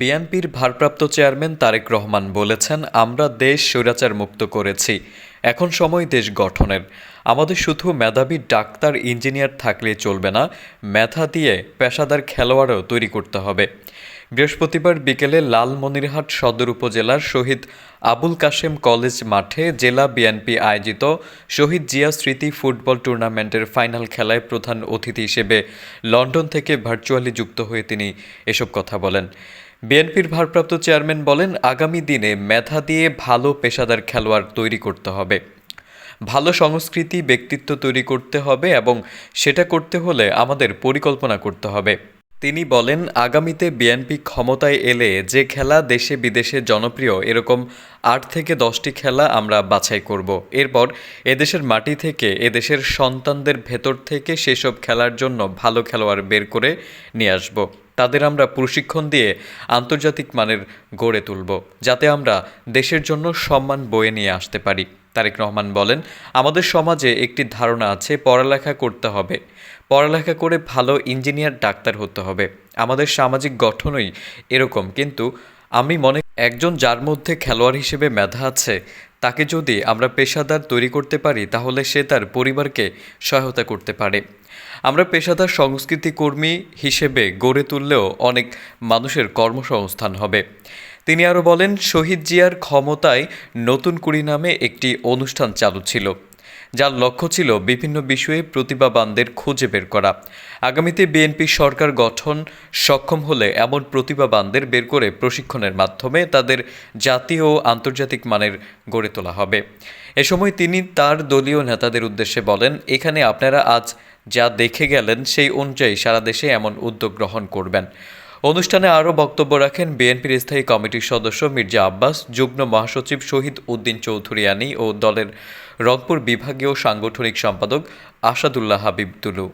বিএনপির ভারপ্রাপ্ত চেয়ারম্যান তারেক রহমান বলেছেন, আমরা দেশ স্বৈরাচার মুক্ত করেছি। এখন সময় দেশ গঠনের। আমাদের শুধু মেধাবী ডাক্তার, ইঞ্জিনিয়ার থাকলে চলবে না, মেধা দিয়ে পেশাদার খেলোয়াড়ও তৈরি করতে হবে। বৃহস্পতিবার বিকেলে লালমনিরহাট সদর উপজেলার শহীদ আবুল কাশেম কলেজ মাঠে জেলা বিএনপি আয়োজিত শহীদ জিয়া স্মৃতি ফুটবল টুর্নামেন্টের ফাইনাল খেলায় প্রধান অতিথি হিসেবে লন্ডন থেকে ভার্চুয়ালি যুক্ত হয়ে তিনি এসব কথা বলেন। বিএনপির ভারপ্রাপ্ত চেয়ারম্যান বলেন, আগামী দিনে মেধা দিয়ে ভালো পেশাদার খেলোয়াড় তৈরি করতে হবে। ভালো সংস্কৃতি, ব্যক্তিত্ব তৈরি করতে হবে এবং সেটা করতে হলে আমাদের পরিকল্পনা করতে হবে। তিনি বলেন, আগামীতে বিএনপি ক্ষমতায় এলে যে খেলা দেশে বিদেশে জনপ্রিয়, এরকম আট থেকে দশটি খেলা আমরা বাছাই করব। এরপর এদেশের মাটি থেকে, এদেশের সন্তানদের ভেতর থেকে সেসব খেলার জন্য ভালো খেলোয়াড় বের করে নিয়ে আসব। তাদের আমরা প্রশিক্ষণ দিয়ে আন্তর্জাতিক মানের গড়ে তুলব, যাতে আমরা দেশের জন্য সম্মান বয়ে নিয়ে আসতে পারি। তারেক রহমান বলেন, আমাদের সমাজে একটি ধারণা আছে, পড়ালেখা করতে হবে। পড়ালেখা করে ভালো ইঞ্জিনিয়ার, ডাক্তার হতে হবে। আমাদের সামাজিক গঠনই এরকম, কিন্তু আমি মনে, একজন যার মধ্যে খেলোয়াড় হিসেবে মেধা আছে তাকে যদি আমরা পেশাদার তৈরি করতে পারি, তাহলে সে তার পরিবারকে সহায়তা করতে পারে। আমরা পেশাদার সংস্কৃতি কর্মী হিসেবে গড়ে তুললেও অনেক মানুষের কর্মসংস্থান হবে। তিনি আরও বলেন, শহীদ জিয়ার ক্ষমতায় নতুন কুড়ি নামে একটি অনুষ্ঠান চালু ছিল। যার লক্ষ্য ছিল বিভিন্ন বিষয়ে প্রতিভাবানদের খুঁজে বের করা। আগামীতে বিএনপি সরকার গঠন সক্ষম হলে এমন প্রতিভাবানদের বের করে প্রশিক্ষণের মাধ্যমে তাদের জাতীয় ও আন্তর্জাতিক মানের গড়ে তোলা হবে। এ সময় তিনি তার দলীয় নেতাদের উদ্দেশ্যে বলেন, এখানে আপনারা আজ যা দেখে গেলেন সেই অনুযায়ী সারা দেশে এমন উদ্যোগ গ্রহণ করবেন। অনুষ্ঠানে আরও বক্তব্য রাখেন বিএনপির স্থায়ী কমিটির সদস্য মির্জা আব্বাস, যুগ্ম মহাসচিব শহীদ উদ্দিন চৌধুরিয়ানি ও দলের রংপুর বিভাগীয় সাংগঠনিক সম্পাদক আসাদুল্লাহ হাবিব তুলু।